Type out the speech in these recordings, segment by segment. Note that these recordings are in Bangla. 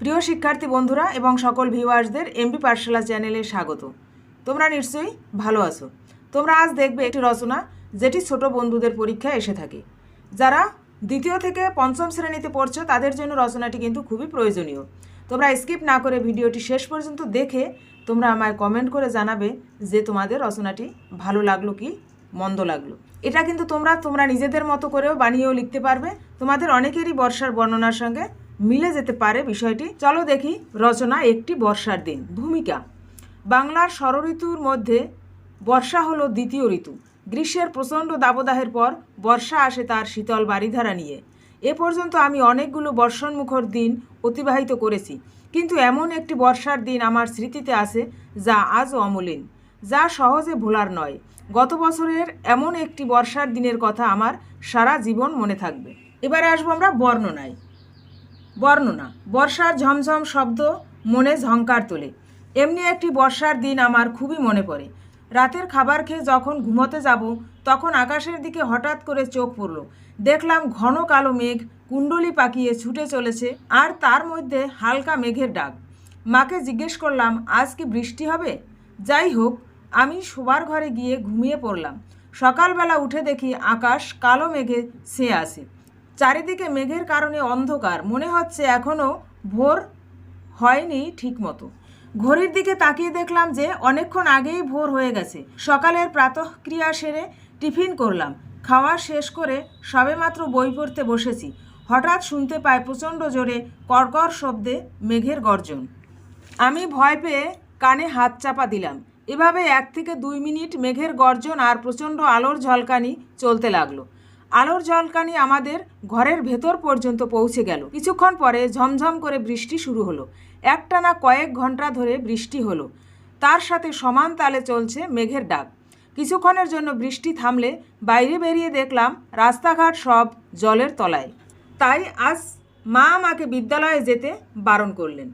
প্রিয় শিক্ষার্থী বন্ধুরা এবং সকল ভিউয়ার্সদের এমবি পাঠশালা চ্যানেলে স্বাগত। তোমরা নিশ্চয়ই ভালো আছো। তোমরা আজ দেখবে একটি রচনা যেটি ছোট বন্ধুদের পরীক্ষায় এসে থাকে। যারা দ্বিতীয় থেকে পঞ্চম শ্রেণীতে পড়ছো, তাদের জন্য রচনাটি কিন্তু খুবই প্রয়োজনীয়। তোমরা স্কিপ না করে ভিডিওটি শেষ পর্যন্ত দেখে তোমরা আমায় কমেন্ট করে জানাবে যে তোমাদের রচনাটি ভালো লাগল কি মন্দ লাগল। এটা কিন্তু তোমরা তোমরা নিজেদের মতো করেও বানিয়েও লিখতে পারবে। তোমাদের অনেকেরই বর্ষার বর্ণনার সঙ্গে মিলে যেতে পারে বিষয়টি। চলো দেখি রচনা একটি বর্ষার দিন। ভূমিকা। বাংলার ষড়ঋতুর মধ্যে বর্ষা হলো দ্বিতীয় ঋতু। গ্রীষ্মের প্রচণ্ড দাবদাহের পর বর্ষা আসে তার শীতল বাড়িধারা নিয়ে। এ পর্যন্ত আমি অনেকগুলো বর্ষণমুখর দিন অতিবাহিত করেছি। কিন্তু এমন একটি বর্ষার দিন আমার স্মৃতিতে আছে যা আজও অমলিন, যা সহজে ভোলার নয়। গত বছরের এমন একটি বর্ষার দিনের কথা আমার সারা জীবন মনে থাকবে। এবারে আসব আমরা বর্ণনায়। বর্ণনা। বর্ষার ঝমঝম শব্দ মনে ঝংকার তোলে। এমনি একটি বর্ষার দিন আমার খুবই মনে পড়ে। রাতের খাবার খেয়ে যখন ঘুমোতে যাব, তখন আকাশের দিকে হঠাৎ করে চোখ পড়ল। দেখলাম ঘন কালো মেঘ কুণ্ডলি পাকিয়ে ছুটে চলেছে আর তার মধ্যে হালকা মেঘের ডাক। মাকে জিজ্ঞেস করলাম, আজ কি বৃষ্টি হবে? যাই হোক, আমি শোবার ঘরে গিয়ে ঘুমিয়ে পড়লাম। সকালবেলা উঠে দেখি আকাশ কালো মেঘে ছেয়ে আসে চারিদিকে মেঘের কারণে অন্ধকার। মনে হচ্ছে এখনও ভোর হয়নি ঠিকমতো। ঘড়ির দিকে তাকিয়ে দেখলাম যে অনেকক্ষণ আগেই ভোর হয়ে গেছে। সকালের প্রাতঃক্রিয়া সেরে টিফিন করলাম। খাওয়া শেষ করে সবেমাত্র বই পড়তে বসেছি। হঠাৎ শুনতে পাই প্রচণ্ড জোরে কড়কড় শব্দে মেঘের গর্জন। আমি ভয় পেয়ে কানে হাত চাপা দিলাম। এভাবে এক থেকে দুই মিনিট মেঘের গর্জন আর প্রচণ্ড আলোর ঝলকানি চলতে লাগল। আলোর ঝলকানি আমাদের ঘরের ভেতর পর্যন্ত পৌঁছে গেল। কিছুক্ষণ পরে ঝমঝম করে বৃষ্টি শুরু হলো। একটানা কয়েক ঘণ্টা ধরে বৃষ্টি হলো। তার সাথে সমান তালে চলছে মেঘের ডাক। কিছুক্ষণের জন্য বৃষ্টি থামলে বাইরে বেরিয়ে দেখলাম রাস্তাঘাট সব জলের তলায়। তাই আজ মা আমাকে বিদ্যালয়ে যেতে বারণ করলেন।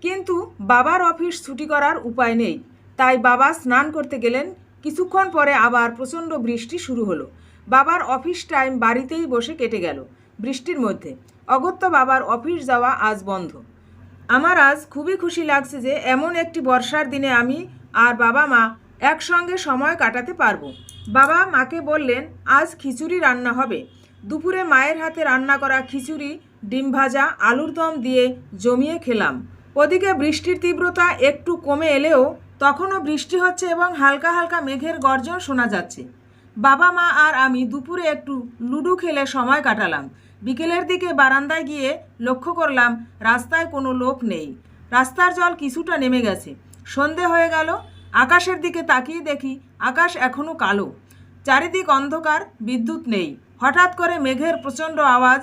কিন্তু বাবার অফিস ছুটি করার উপায় নেই। তাই বাবা স্নান করতে গেলেন। কিছুক্ষণ পরে আবার প্রচণ্ড বৃষ্টি শুরু হলো। বাবার অফিস টাইম বাড়িতেই বসে কেটে গেল বৃষ্টির মধ্যে। অগত্য বাবার অফিস যাওয়া আজ বন্ধ। আমার আজ খুবই খুশি লাগছে যে এমন একটি বর্ষার দিনে আমি আর বাবা মা একসঙ্গে সময় কাটাতে পারব। বাবা মাকে বললেন, আজ খিচুড়ি রান্না হবে। দুপুরে মায়ের হাতে রান্না করা খিচুড়ি, ডিম ভাজা, আলুর দম দিয়ে জমিয়ে খেলাম। ওদিকে বৃষ্টির তীব্রতা একটু কমে এলেও তখনও বৃষ্টি হচ্ছে এবং হালকা হালকা মেঘের গর্জন শোনা যাচ্ছে। বাবা, মা আর আমি দুপুরে একটু লুডো খেলে সময় কাটালাম। বিকেলের দিকে বারান্দায় গিয়ে লক্ষ্য করলাম, রাস্তায় কোনো লোক নেই। রাস্তার জল কিছুটা নেমে গেছে। সন্ধে হয়ে গেল, আকাশের দিকে তাকিয়ে দেখি আকাশ এখনও কালো। চারিদিক অন্ধকার, বিদ্যুৎ নেই। হঠাৎ করে মেঘের প্রচণ্ড আওয়াজ।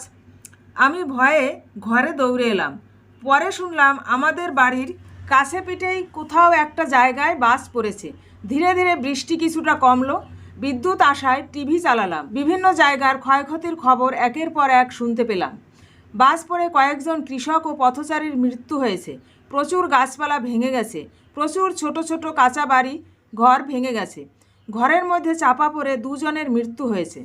আমি ভয়ে ঘরে দৌড়ে এলাম। পরে শুনলাম আমাদের বাড়ির কাছে পিঠেই কোথাও একটা জায়গায় বাস পড়েছে। ধীরে ধীরে বৃষ্টি কিছুটা কমলো। বিদ্যুৎ আসায় টিভি চালালাম। বিভিন্ন জায়গার ক্ষয়ক্ষতির খবর একের পর এক শুনতে পেলাম। বাস পড়ে কয়েকজন কৃষক ও পথচারীর মৃত্যু হয়েছে। প্রচুর গাছপালা ভেঙে গেছে। প্রচুর ছোট ছোট কাঁচা বাড়ি, ঘর ভেঙে গেছে। ঘরের মধ্যে চাপা পড়ে দুজনের মৃত্যু হয়েছে।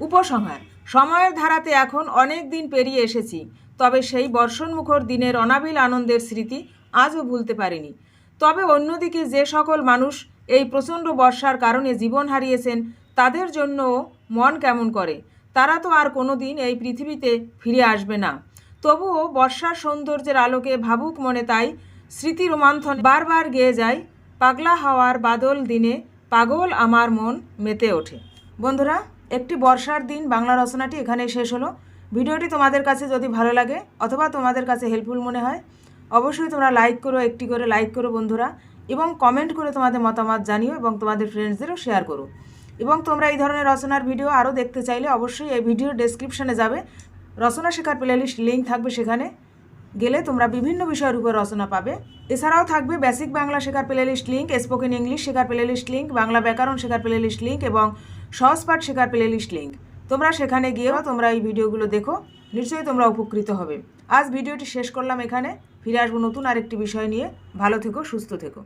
উপসংহার, সময়ের ধারাতে এখন অনেক দিন পেরিয়ে এসেছি, তবে সেই বর্ষণমুখর দিনের অনাবিল আনন্দের স্মৃতি আজও ভুলতে পারিনি। তবে অন্যদিকে যে সকল মানুষ এই প্রচণ্ড বর্ষার কারণে জীবন হারিয়েছেন, তাদের জন্যও মন কেমন করে? তারা তো আর কোনো দিন এই পৃথিবীতে ফিরে আসবে না। তবুও বর্ষার সৌন্দর্যের আলোকে ভাবুক মনে তাই স্মৃতি রোমান্থন বারবার গেয়ে যায়, পাগলা হাওয়ার বাদল দিনে পাগল আমার মন মেতে ওঠে। বন্ধুরা, একটি বর্ষার দিন বাংলা রচনাটি এখানেই শেষ হলো। ভিডিওটি তোমাদের কাছে যদি ভালো লাগে অথবা তোমাদের কাছে হেল্পফুল মনে হয়, অবশ্যই তোমরা লাইক করো, একটি করে লাইক করো বন্ধুরা। এবং কমেন্ট করে তোমাদের মতামত জানিও এবং তোমাদের ফ্রেন্ডসদেরও শেয়ার করো। এবং তোমরা এই ধরনের রচনার ভিডিও আরও দেখতে চাইলে অবশ্যই এই ভিডিওর ডেসক্রিপশনে যাবে। রচনা শেখার প্লেলিস্ট লিঙ্ক থাকবে সেখানে। গেলে তোমরা বিভিন্ন বিষয়ের উপর রচনা পাবে। এছাড়াও থাকবে বেসিক বাংলা শেখার প্লেলিস্ট লিঙ্ক স্পোকেন ইংলিশ শেখার প্লেলিস্ট লিঙ্ক বাংলা ব্যাকরণ শেখার প্লেলিস্ট লিঙ্ক এবং সহজ পাঠ শেখার প্লেলিস্ট লিঙ্ক তোমরা সেখানে গিয়েও তোমরা এই ভিডিওগুলো দেখো। নিশ্চয়ই তোমরা উপকৃত হবে। আজ ভিডিওটি শেষ করলাম এখানে। ফিরে আসব নতুন আরেকটি বিষয় নিয়ে। ভালো থেকো, সুস্থ থেকো।